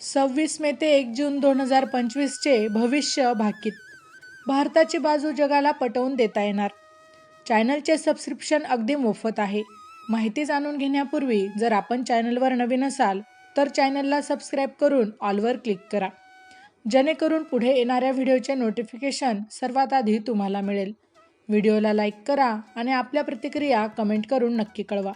सव्वीस मे ते एक जून दोन हजार पंचवीसचे भविष्य भाकीत. भारताची बाजू जगाला पटवून देता येणार. चॅनलचे सबस्क्रिप्शन अगदी मोफत आहे. माहिती जाणून घेण्यापूर्वी जर आपण चॅनलवर नवीन असाल तर चॅनलला सबस्क्राईब करून ऑलवर क्लिक करा. जेणेकरून पुढे येणाऱ्या व्हिडिओचे नोटिफिकेशन सर्वात आधी तुम्हाला मिळेल. व्हिडिओला लाईक करा आणि आपल्या प्रतिक्रिया कमेंट करून नक्की कळवा.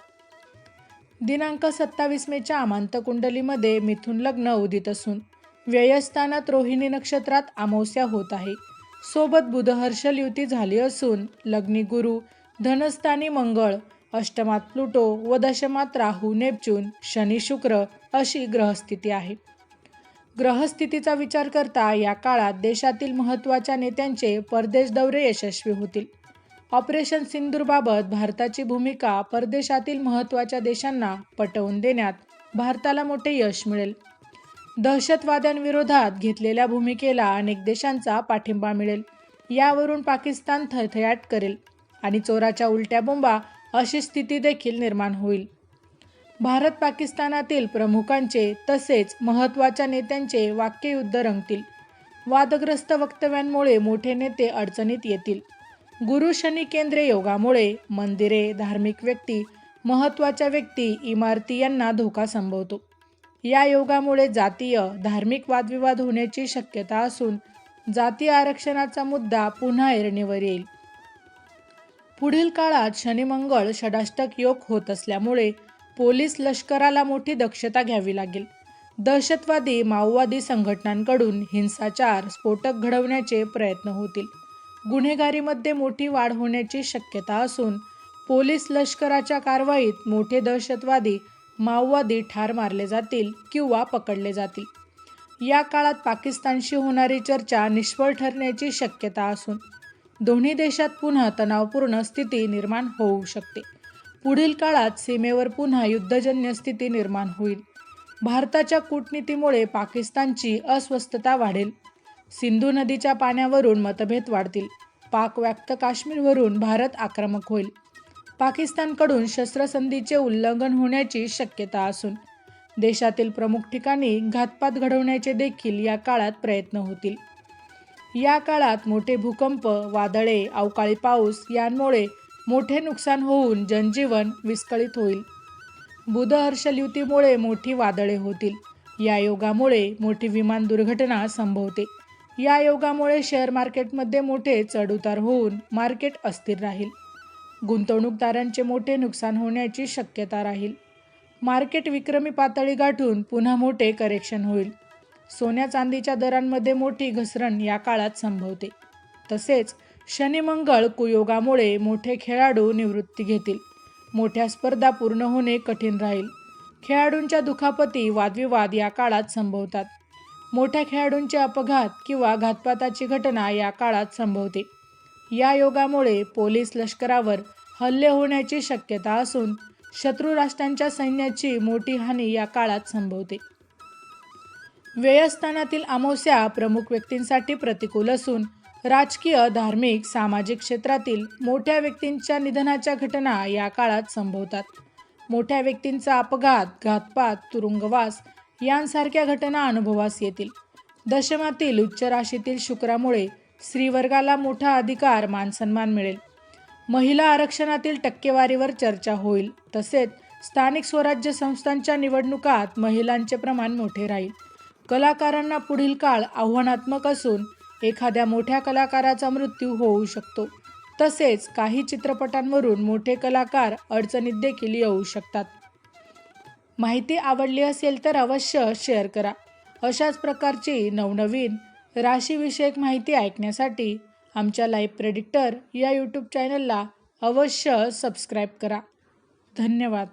दिनांक सत्तावीस मेच्या अमांत कुंडलीमध्ये मिथुन लग्न उदित असून व्ययस्थानात रोहिणी नक्षत्रात अमावस्या होत आहे. सोबत बुधहर्षल युती झाली असून लग्नी गुरु धनस्थानी मंगळ अष्टमात प्लुटो व दशमात राहू नेपच्यून शनी शुक्र अशी ग्रहस्थिती आहे. ग्रहस्थितीचा विचार करता या काळात देशातील महत्त्वाच्या नेत्यांचे परदेश दौरे यशस्वी होतील. ऑपरेशन सिंदूरबाबत भारताची भूमिका परदेशातील महत्त्वाच्या देशांना पटवून देण्यात भारताला मोठे यश मिळेल. दहशतवाद्यांविरोधात घेतलेल्या भूमिकेला अनेक देशांचा पाठिंबा मिळेल. यावरून पाकिस्तान थरथयाट करेल आणि चोराच्या उलट्या बोंबा अशी स्थिती देखील निर्माण होईल. भारत पाकिस्तानातील प्रमुखांचे तसेच महत्त्वाच्या नेत्यांचे वाक्ययुद्ध रंगतील. वादग्रस्त वक्तव्यांमुळे मोठे नेते अडचणीत येतील. गुरु शनी केंद्रे योगामुळे मंदिरे धार्मिक व्यक्ती महत्त्वाच्या व्यक्ती इमारती यांना धोका संभवतो. या योगामुळे जातीय धार्मिक वादविवाद होण्याची शक्यता असून जातीय आरक्षणाचा मुद्दा पुन्हा ऐरणीवर येईल. पुढील काळात शनिमंगळ षडाष्टक योग होत असल्यामुळे पोलीस लष्कराला मोठी दक्षता घ्यावी लागेल. दहशतवादी माओवादी संघटनांकडून हिंसाचार स्फोटक घडवण्याचे प्रयत्न होतील. गुन्हेगारीमध्ये मोठी वाढ होण्याची शक्यता असून पोलीस लष्कराच्या कारवाईत मोठे दहशतवादी माओवादी ठार मारले जातील किंवा पकडले जातील. या काळात पाकिस्तानशी होणारी चर्चा निष्फळ ठरण्याची शक्यता असून दोन्ही देशात पुन्हा तणावपूर्ण स्थिती निर्माण होऊ शकते. पुढील काळात सीमेवर पुन्हा युद्धजन्य स्थिती निर्माण होईल. भारताच्या कूटनीतीमुळे पाकिस्तानची अस्वस्थता वाढेल. सिंधू नदीच्या पाण्यावरून मतभेद वाढतील. पाक व्याप्त काश्मीरवरून भारत आक्रमक होईल. पाकिस्तानकडून शस्त्रसंधीचे उल्लंघन होण्याची शक्यता असून देशातील प्रमुख ठिकाणी घातपात घडवण्याचे देखील या काळात प्रयत्न होतील. या काळात मोठे भूकंप वादळे अवकाळी पाऊस यांमुळे मोठे नुकसान होऊन जनजीवन विस्कळीत होईल. बुध मोठी वादळे होतील. या योगामुळे मोठी विमान दुर्घटना संभवते. या योगामुळे शेअर मार्केटमध्ये मोठे चढउतार होऊन मार्केट अस्थिर राहील. गुंतवणूकदारांचे मोठे नुकसान होण्याची शक्यता राहील. मार्केट विक्रमी पातळी गाठून पुन्हा मोठे करेक्शन होईल. सोन्या चांदीच्या दरांमध्ये मोठी घसरण या काळात संभवते. तसेच शनी मंगळ कुयोगामुळे मोठे खेळाडू निवृत्ती घेतील. मोठ्या स्पर्धा पूर्ण होणे कठीण राहील. खेळाडूंच्या दुखापती वादविवाद या काळात संभवतात. मोठ्या खेळाडूंचे अपघात किंवा घातपाताची घटना या काळात संभवते. या योगामुळे पोलीस लष्करावर हल्ले होण्याची शक्यता असून शत्रू राष्ट्रांच्या सैन्याची मोठी हानी या काळात संभवते. व्ययस्थानातील अमावस्या प्रमुख व्यक्तींसाठी प्रतिकूल असून राजकीय धार्मिक सामाजिक क्षेत्रातील मोठ्या व्यक्तींच्या निधनाच्या घटना या काळात संभवतात. मोठ्या व्यक्तींचा अपघात घातपात तुरुंगवास यांसारख्या घटना अनुभवास येतील. दशमातील उच्च राशीतील शुक्रामुळे स्त्रीवर्गाला मोठा अधिकार मानसन्मान मिळेल. महिला आरक्षणातील टक्केवारीवर चर्चा होईल. तसेच स्थानिक स्वराज्य संस्थांच्या निवडणुकात महिलांचे प्रमाण मोठे राहील. कलाकारांना पुढील काळ आव्हानात्मक असून एखाद्या मोठ्या कलाकाराचा मृत्यू होऊ शकतो. तसेच काही चित्रपटांवरून मोठे कलाकार अडचणीत देखील येऊ शकतात. माहिती आवडली असेल तर अवश्य शेअर करा. अशाच प्रकारची नवनवीन राशीविषयक माहिती ऐकण्यासाठी आमच्या लाईव्ह प्रेडिक्टर या यूट्यूब चॅनलला अवश्य सबस्क्राईब करा. धन्यवाद.